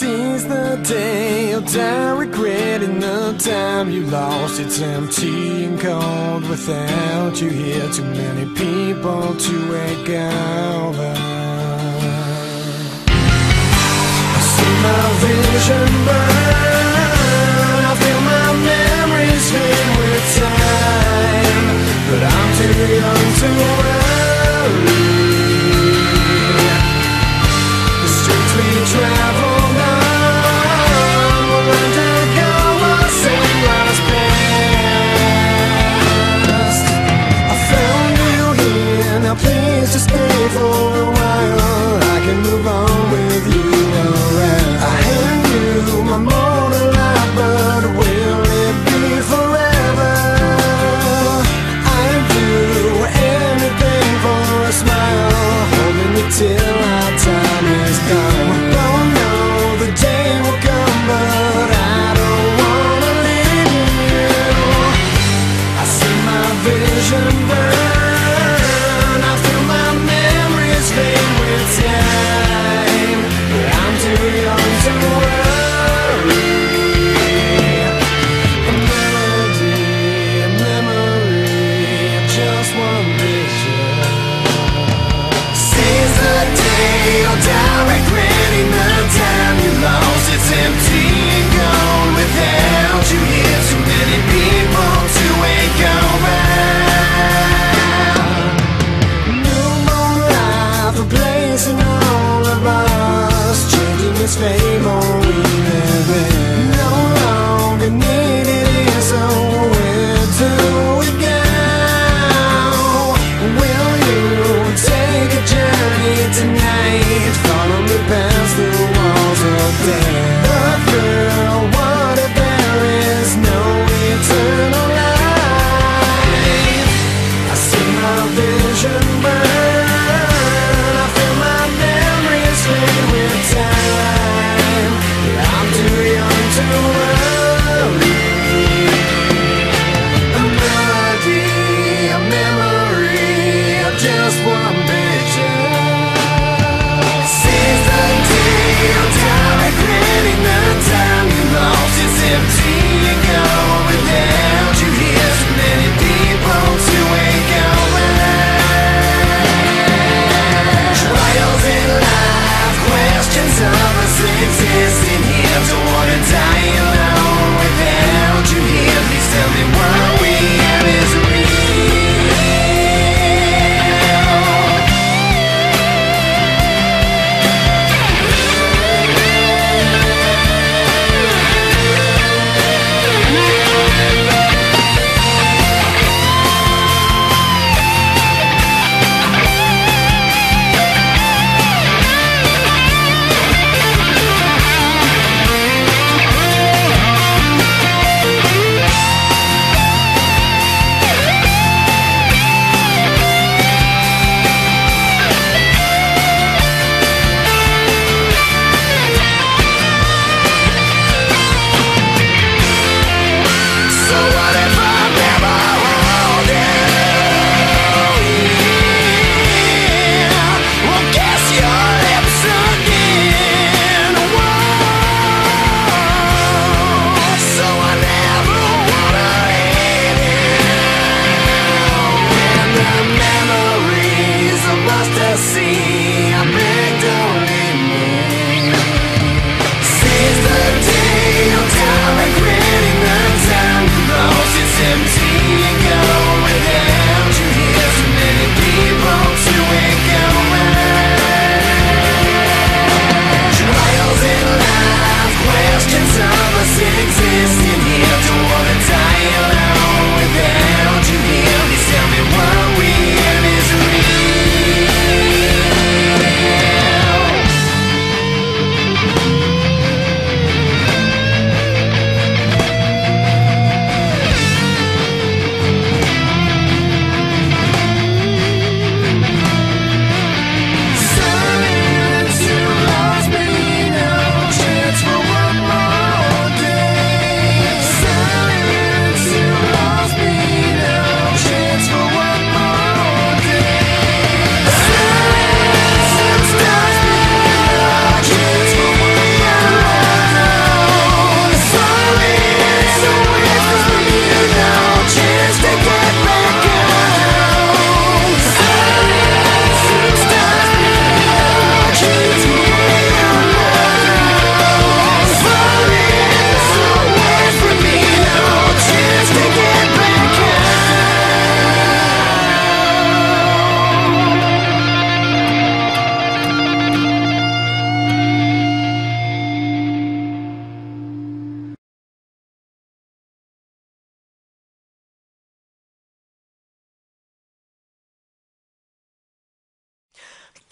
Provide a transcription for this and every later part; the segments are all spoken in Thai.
Since the day you died regretting the time you lost It's empty and cold without you here Too many people to wake up I see my vision burn I feel my memories fade with time But I'm too young to its name on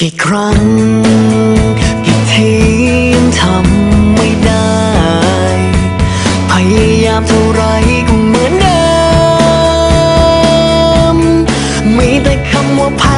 กี่ครั้งกี่ทีทำไม่ได้ พยายามเท่าไรก็เหมือนเดิมมีแต่คำว่าพา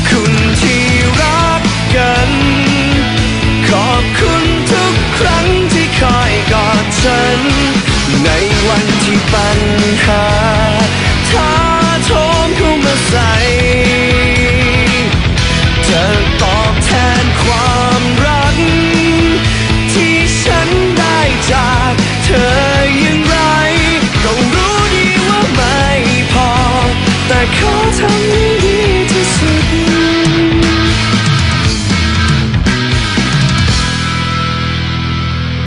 ปัญหาถ้าโถมเข้ามาใส่